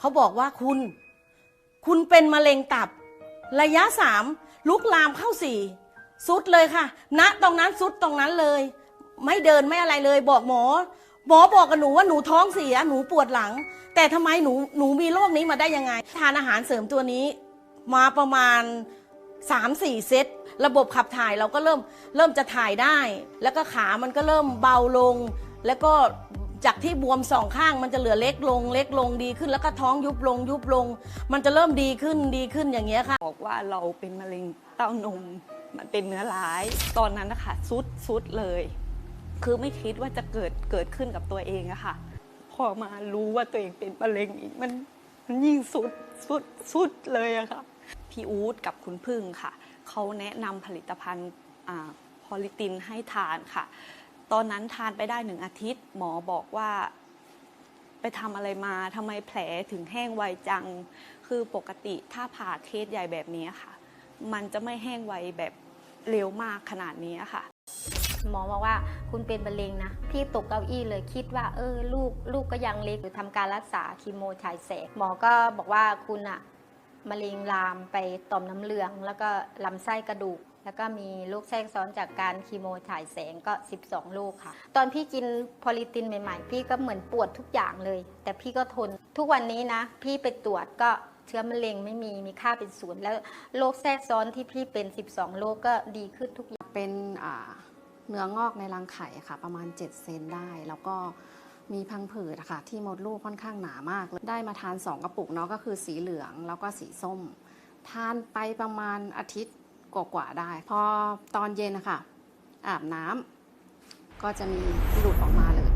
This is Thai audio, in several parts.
เขาบอกว่าคุณ คุณเป็นมะเร็งตับ ระยะสามลุกลามเข้าสี่สุดเลยค่ะณตรงนั้นสุดตรงนั้นเลย ไม่เดินไม่อะไรเลย บอกหมอ หมอบอกกับหนูว่าหนูท้องเสียหนูปวดหลัง แต่ทำไมหนูหนูมีโรคนี้มาได้ยังไง ทานอาหารเสริมตัวนี้ มาประมาณ3-4เซตระบบขับถ่ายเราก็เริ่มเริ่มจะถ่ายได้ แล้วก็ขามันก็เริ่มเบาลง แล้วก็ จากที่บวมสองข้างมันจะเหลือเล็กลง เล็กลงดีขึ้น แล้วก็ท้องยุบลงยุบลง มันจะเริ่มดีขึ้นดีขึ้นอย่างเงี้ยค่ะ บอกว่าเราเป็นมะเร็งเต้านมมันเป็นเนื้อร้าย ตอนนั้นนะคะซุดซุดเลย คือไม่คิดว่าจะเกิดเกิดขึ้นกับตัวเองอะค่ะ พอมารู้ว่าตัวเองเป็นมะเร็งอีกมันมันยิ่งสุดสุดสุดเลยอะค่ะพี่อู๊ดกับคุณพึ่งค่ะเขาแนะนำผลิตภัณฑ์พอลิตินให้ทานค่ะ ตอนนั้นทานไปได้หนึ่งอาทิตย์ หมอบอกว่า ไปทำอะไรมาทำไมแผลถึงแห้งไวจัง คือปกติถ้าผ่าเคสใหญ่แบบนี้ค่ะ มันจะไม่แห้งไวแบบเร็วมากขนาดนี้ค่ะหมอบอกว่าคุณเป็นมะเร็งนะพี่ตกเก้าอี้เลยคิดว่า เออ ลูกลูกก็ยังเล็กหรือทำการรักษาคีโมฉายแสงหมอก็บอกว่าคุณอะมะเร็งลามไปต่อมน้ำเหลือง แล้วก็ลำไส้กระดูก แล้วก็มีโรคแทรกซ้อนจากการคีโมฉายแสงก็ 12 ลูกค่ะ ตอนพี่กินพอลิตินใหม่ๆ พี่ก็เหมือนปวดทุกอย่างเลย แต่พี่ก็ทน ทุกวันนี้นะ พี่ไปตรวจก็เชื้อมะเร็งไม่มีมีค่าเป็นศูนย์แล้วโรคแทรกซ้อนที่พี่เป็น 12 โรคก็ดีขึ้นทุกอย่าง เป็นเนื้องอกในรังไข่ค่ะ ประมาณ 7 เซนได้ แล้วก็มีพังผืดค่ะ ที่มดลูกค่อนข้างหนามากเลยได้มาทาน 2 กระปุกเนาะก็คือสีเหลืองแล้วก็สีส้ม ทานไปประมาณอาทิตย์ กว่าๆได้ พอตอนเย็นนะคะอาบน้ำก็จะมีหลุดออกมาเลย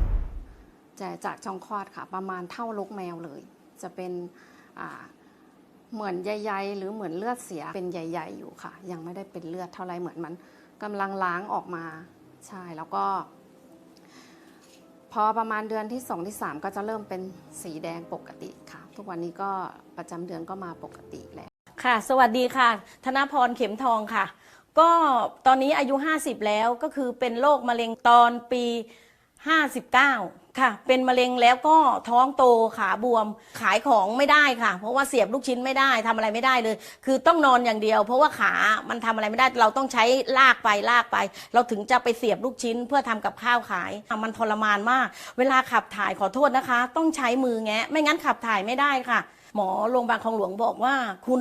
จะจากช่องคลอดค่ะ ประมาณเท่าลูกแมวเลย จะเป็นเหมือนใยๆหรือเหมือนเลือดเสียเป็นใยๆอยู่ค่ะ ยังไม่ได้เป็นเลือดเท่าไรเหมือนมันกำลังล้างออกมาใช่แล้วก็ พอประมาณเดือนที่ 2 ที่ 3 ก็จะเริ่มเป็นสีแดงปกติค่ะ ทุกวันนี้ก็ประจำเดือนก็มาปกติแล้ว ค่ะ สวัสดีค่ะ ธนพรเข็มทองค่ะ ก็ตอนนี้อายุ 50 แล้วก็คือเป็นโรคมะเร็งตอนปี 59 ค่ะ เป็นมะเร็งแล้วก็ท้องโตขาบวมขายของไม่ได้ค่ะ เพราะว่าเสียบลูกชิ้นไม่ได้ทำอะไรไม่ได้เลย คือต้องนอนอย่างเดียว เพราะว่าขามันทำอะไรไม่ได้ เราต้องใช้ลากไปลากไป เราถึงจะไปเสียบลูกชิ้นเพื่อทำกับข้าวขายอะมันทรมานมาก เวลาขับถ่ายขอโทษนะคะ ต้องใช้มือแงะ ไม่งั้นขับถ่ายไม่ได้ค่ะ หมอโรงพยาบาลคลองหลวงบอกว่าคุณ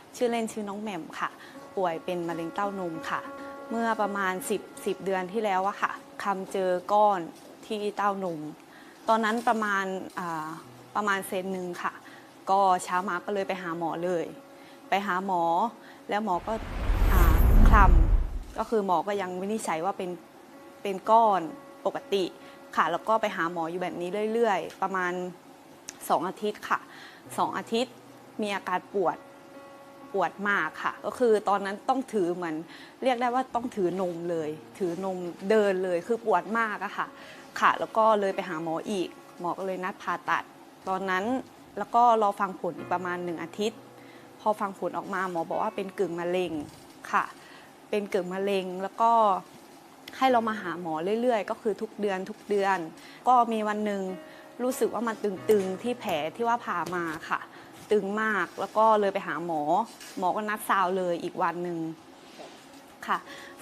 ชื่อเล่นชื่อน้องแหม่มค่ะ ป่วยเป็นมะเร็งเต้านมค่ะ เมื่อประมาณ 10 10 เดือนที่แล้วอะค่ะคำเจอก้อนที่เต้านม ตอนนั้นประมาณประมาณเซนหนึ่งค่ะ ก็เช้ามาก็เลยไปหาหมอเลย ไปหาหมอแล้วหมอก็อ่าคลำก็คือหมอก็ยังวินิจฉัยว่าเป็นเป็นก้อนปกติค่ะ แล้วก็ไปหาหมออยู่แบบนี้เรื่อย ๆ ประมาณสองอาทิตย์ค่ะสองอาทิตย์มีอาการปวด ปวดมากค่ะ ก็คือตอนนั้นต้องถือเหมือน เรียกได้ว่าต้องถือนมเลย ถือนมเดินเลยคือปวดมากอะค่ะ ค่ะ แล้วก็เลยไปหาหมออีก หมอก็เลยนัดผ่าตัด ตอนนั้นแล้วก็รอฟังผลอีกประมาณหนึ่งอาทิตย์ พอฟังผลออกมาหมอบอกว่าเป็นกึ่งมะเร็งค่ะ เป็นกึ่งมะเร็งแล้วก็ให้เรามาหาหมอเรื่อยๆ ก็คือทุกเดือนทุกเดือน ก็มีวันหนึ่งรู้สึกว่ามันตึงๆที่แผลที่ว่าผ่ามาค่ะ ตึงมาก แล้วก็เลยไปหาหมอ หมอก็นัดซาวเลยอีกวันหนึ่งค่ะ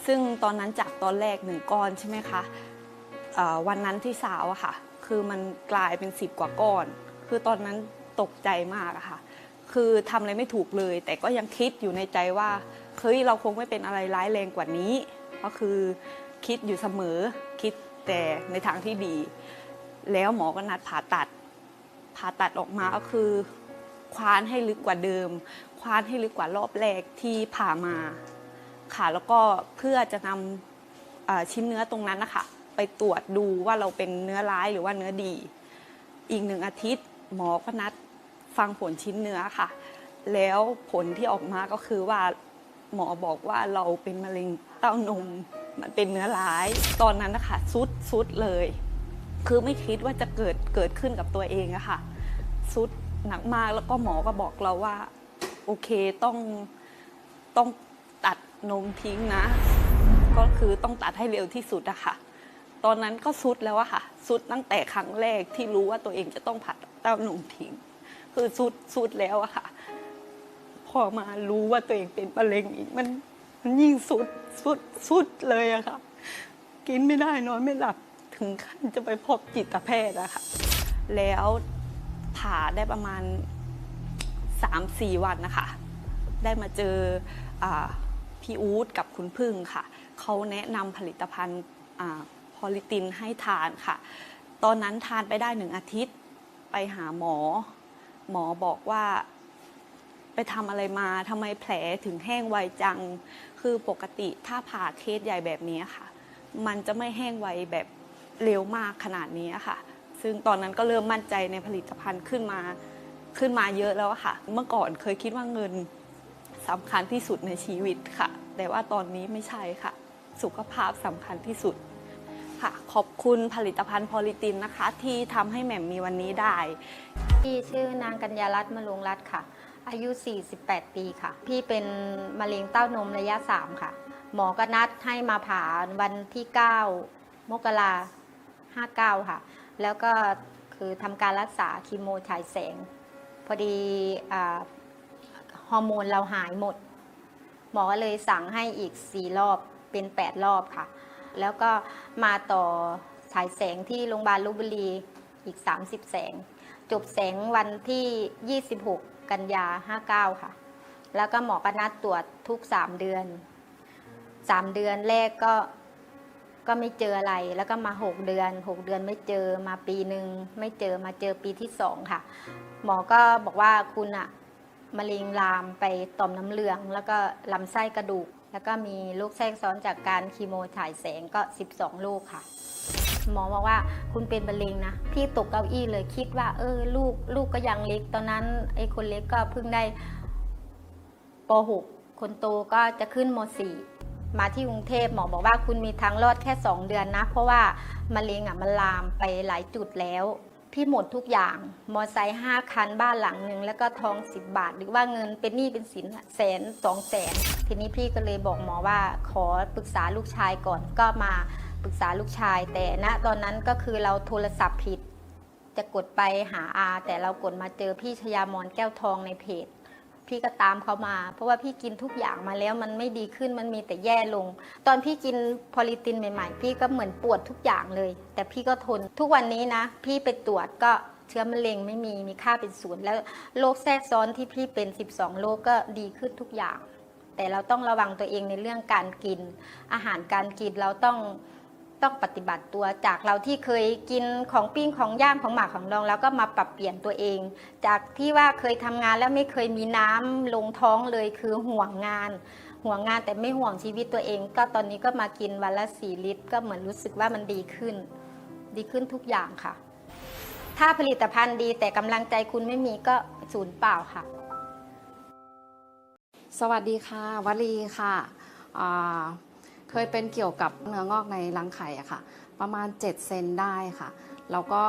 ซึ่งตอนนั้นจากตอนแรกหนึ่งก้อนใช่ไหมคะวันนั้นที่ซาวอะค่ะ คือมันกลายเป็นสิบกว่าก้อน คือตอนนั้นตกใจมากอะค่ะ คือทำอะไรไม่ถูกเลย แต่ก็ยังคิดอยู่ในใจว่าเฮ้ยเราคงไม่เป็นอะไรร้ายแรงกว่านี้ ก็คือคิดอยู่เสมอคิดแต่ในทางที่ดี แล้วหมอก็นัดผ่าตัด ผ่าตัดออกมาก็คือ คว้านให้ลึกกว่าเดิม คว้านให้ลึกกว่ารอบแรกที่ผ่ามาค่ะ แล้วก็เพื่อจะนำชิ้นเนื้อตรงนั้นนะคะไปตรวจดูว่าเราเป็นเนื้อร้ายหรือว่าเนื้อดี อีกหนึ่งอาทิตย์หมอก็นัดฟังผลชิ้นเนื้อค่ะ แล้วผลที่ออกมาก็คือว่าหมอบอกว่าเราเป็นมะเร็งเต้านมมันเป็นเนื้อร้าย ตอนนั้นนะคะซุดซุดเลย คือไม่คิดว่าจะเกิดเกิดขึ้นกับตัวเองอะค่ะสุด หนักมากแล้วก็หมอก็บอกเราว่า โอเคต้องต้องตัดนมทิ้งนะ ก็คือต้องตัดให้เร็วที่สุดอะค่ะ ตอนนั้นก็สุดแล้วอะค่ะสุดตั้งแต่ครั้งแรกที่รู้ว่าตัวเองจะต้องผัดเต้านมทิ้ง คือสุดสุดแล้วอะค่ะ พอมารู้ว่าตัวเองเป็นมะเร็งอีกมันมันยิ่งสุดสุดสุดเลยอะค่ะ กินไม่ได้นอนไม่หลับถึงขั้นจะไปพบจิตแพทย์อะค่ะ แล้ว ผ่าได้ประมาณ 3-4 วันนะคะ ได้มาเจออพี่อู๊ดกับคุณพึ่งค่ะ เขาแนะนำผลิตภัณฑ์พอลิตินให้ทานค่ะ ตอนนั้นทานไปได้หนึ่งอาทิตย์ ไปหาหมอ หมอบอกว่าไปทำอะไรมาทำไมแผลถึงแห้งไวจัง คือปกติถ้าผ่าเคสใหญ่แบบนี้ค่ะ มันจะไม่แห้งไวแบบเร็วมากขนาดนี้ค่ะ ซึ่งตอนนั้นก็เริ่มมั่นใจในผลิตภัณฑ์ขึ้นมาขึ้นมาเยอะแล้วค่ะ เมื่อก่อนเคยคิดว่าเงินสำคัญที่สุดในชีวิตค่ะ แต่ว่าตอนนี้ไม่ใช่ค่ะ สุขภาพสำคัญที่สุดค่ะ ขอบคุณผลิตภัณฑ์พอลิตินนะคะ ที่ทำให้แหม่มมีวันนี้ได้ พี่ชื่อนางกัญญารัตน์มลุงรัตน์ค่ะ อายุ 48 ปีค่ะ พี่เป็นมะเร็งเต้านมระยะ 3 ค่ะ หมอก็นัดให้มาผ่าวันที่ 9 มกรา59 ค่ะ แล้วก็คือทำการรักษาคีโมฉายแสง พอดีอฮอร์โมนเราหายหมด หมอเลยสั่งให้อีก 4 รอบเป็น 8 รอบค่ะ แล้วก็มาต่อฉายแสงที่โรงพยาบาลลพบุรีอีก 30 แสง จบแสงวันที่ 26 กันยา 59 ค่ะ แล้วก็หมอก็นัดตรวจทุก 3 เดือน 3 เดือนแรกก็ ก็ไม่เจออะไรแล้วก็มา 6 เดือน 6 เดือนไม่เจอมาปีหนึ่งไม่เจอมาเจอปีที่2ค่ะ หมอก็บอกว่าคุณอะมะเร็งลามไปต่อมน้ำเหลือง แล้วก็ลำไส้กระดูก แล้วก็มีลูกแทรกซ้อนจากการคีโมฉายแสงก็ 12 ลูกค่ะ หมอบอกว่าคุณเป็นมะเร็งนะพี่ตกเก้าอี้เลยคิดว่า เออลูกลูกก็ยังเล็ก ตอนนั้นไอ้คนเล็กก็เพิ่งได้ป .6 คนโตก็จะขึ้นม .4 มาที่กรุงเทพหมอบอกว่าคุณมีทางรอดแค่ 2 เดือนนะ เพราะว่ามะเร็งอะมันลามไปหลายจุดแล้ว พี่หมดทุกอย่าง มอไซค์ห้าคันบ้านหลังหนึ่งแล้วก็ทอง 10 บาท หรือว่าเงินเป็นหนี้เป็นสินแสนสองแสนทีนี้พี่ก็เลยบอกหมอว่าขอปรึกษาลูกชายก่อนก็มาปรึกษาลูกชาย แต่ณตอนนั้นก็คือเราโทรศัพท์ผิด จะกดไปหาอาแต่เรากดมาเจอพี่ชยามอนแก้วทองในเพจ พี่ก็ตามเขามา เพราะว่าพี่กินทุกอย่างมาแล้วมันไม่ดีขึ้นมันมีแต่แย่ลง ตอนพี่กินพอลิตินใหม่ๆ พี่ก็เหมือนปวดทุกอย่างเลย แต่พี่ก็ทนทุกวันนี้นะ พี่ไปตรวจก็เชื้อมะเร็งไม่มีมีค่าเป็นศูนย์แล้วโรคแทรกซ้อนที่พี่เป็น 12โรคก็ดีขึ้นทุกอย่าง แต่เราต้องระวังตัวเองในเรื่องการกิน อาหารการกินเราต้อง ต้องปฏิบัติตัวจากเราที่เคยกินของปิ้งของย่างของหมักของดอง แล้วก็มาปรับเปลี่ยนตัวเอง จากที่ว่าเคยทำงานแล้วไม่เคยมีน้ำลงท้องเลยคือห่วงงาน ห่วงงานแต่ไม่ห่วงชีวิตตัวเอง ก็ตอนนี้ก็มากินวันละสี่ลิตร ก็เหมือนรู้สึกว่ามันดีขึ้น ดีขึ้นทุกอย่างค่ะ ถ้าผลิตภัณฑ์ดีแต่กำลังใจคุณไม่มีก็ศูนย์เปล่าค่ะ สวัสดีค่ะวลีค่ะ เคยเป็นเกี่ยวกับเนื้องอกในรังไข่อะค่ะ ประมาณ 7 เซนได้ค่ะ แล้วก็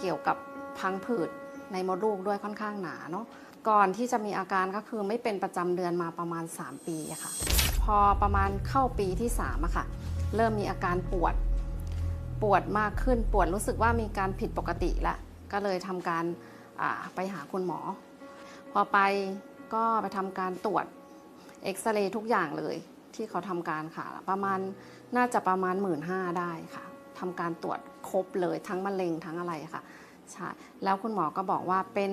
เกี่ยวกับพังผืดในมดลูกด้วยค่อนข้างหนาเนาะก่อนที่จะมีอาการก็คือไม่เป็นประจำเดือนมาประมาณ 3 ปีค่ะ พอประมาณเข้าปีที่3อะค่ะ เริ่มมีอาการปวด ปวดมากขึ้นปวดรู้สึกว่ามีการผิดปกติละ ก็เลยทำการไปหาคุณหมอ พอไปก็ไปทำการตรวจเอ็กซเรย์ทุกอย่างเลย ที่เขาทำการค่ะ ประมาณน่าจะประมาณ 1 5ื่นได้ค่ะทำการตรวจครบเลยทั้งมะเร็งทั้งอะไรค่ะใช่แล้วคุณหมอก็บอกว่าเป็น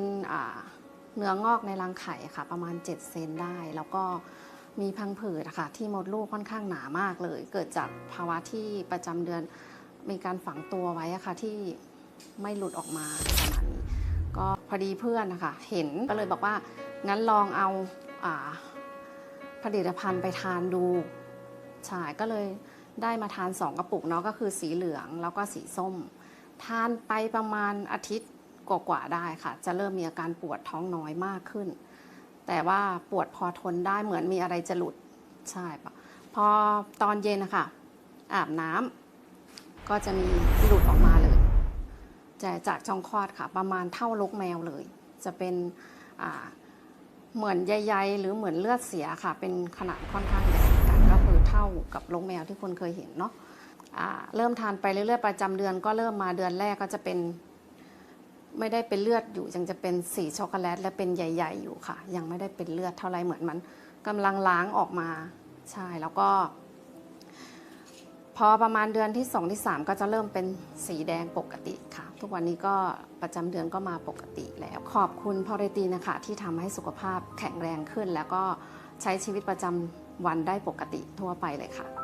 เนื้องอกในรังไข่ค่ะ ประมาณ 7 เซนได้ แล้วก็มีพังผืดค่ะ ที่มดลูกค่อนข้างหนามากเลย เกิดจากภาวะที่ประจำเดือนมีการฝังตัวไว้ค่ะที่ไม่หลุดออกมาประมาณนี้ก็พอดีเพื่อนนะคะเห็นก็เลยบอกว่างั้นลองเอาอา ผลิตภัณฑ์ไปทานดูใช่ก็เลยได้มาทาน2กระปุกเนาะก็คือสีเหลืองแล้วก็สีส้ม ทานไปประมาณอาทิตย์กว่าๆได้ค่ะ จะเริ่มมีอาการปวดท้องน้อยมากขึ้น แต่ว่าปวดพอทนได้เหมือนมีอะไรจะหลุดใช่ปะพอตอนเย็นนะคะอาบน้ำก็จะมีหลุดออกมาเลยจะจากช่องคลอดค่ะ ประมาณเท่าลกแมวเลย จะเป็นอ่า เหมือนใยๆหรือเหมือนเลือดเสียค่ะ เป็นขนาดค่อนข้างใหญ่กันก็คือเท่ากับลกแมวที่คุณเคยเห็นเนาะเริ่มทานไปเรื่อยๆประจำเดือนก็เริ่มมาเดือนแรกก็จะเป็น ไม่ได้เป็นเลือดอยู่ยังจะเป็นสีช็อกโกแลต และเป็นใหญ่ๆอยู่ค่ะ ยังไม่ได้เป็นเลือดเท่าไรเหมือนมันกำลังล้างออกมาใช่แล้วก็ พอประมาณเดือนที่2ที่3ก็จะเริ่มเป็นสีแดงปกติ ทุกวันนี้ก็ประจำเดือนก็มาปกติแล้ว ขอบคุณพอเรตีนะคะที่ทำให้สุขภาพแข็งแรงขึ้น แล้วก็ใช้ชีวิตประจำวันได้ปกติทั่วไปเลยค่ะ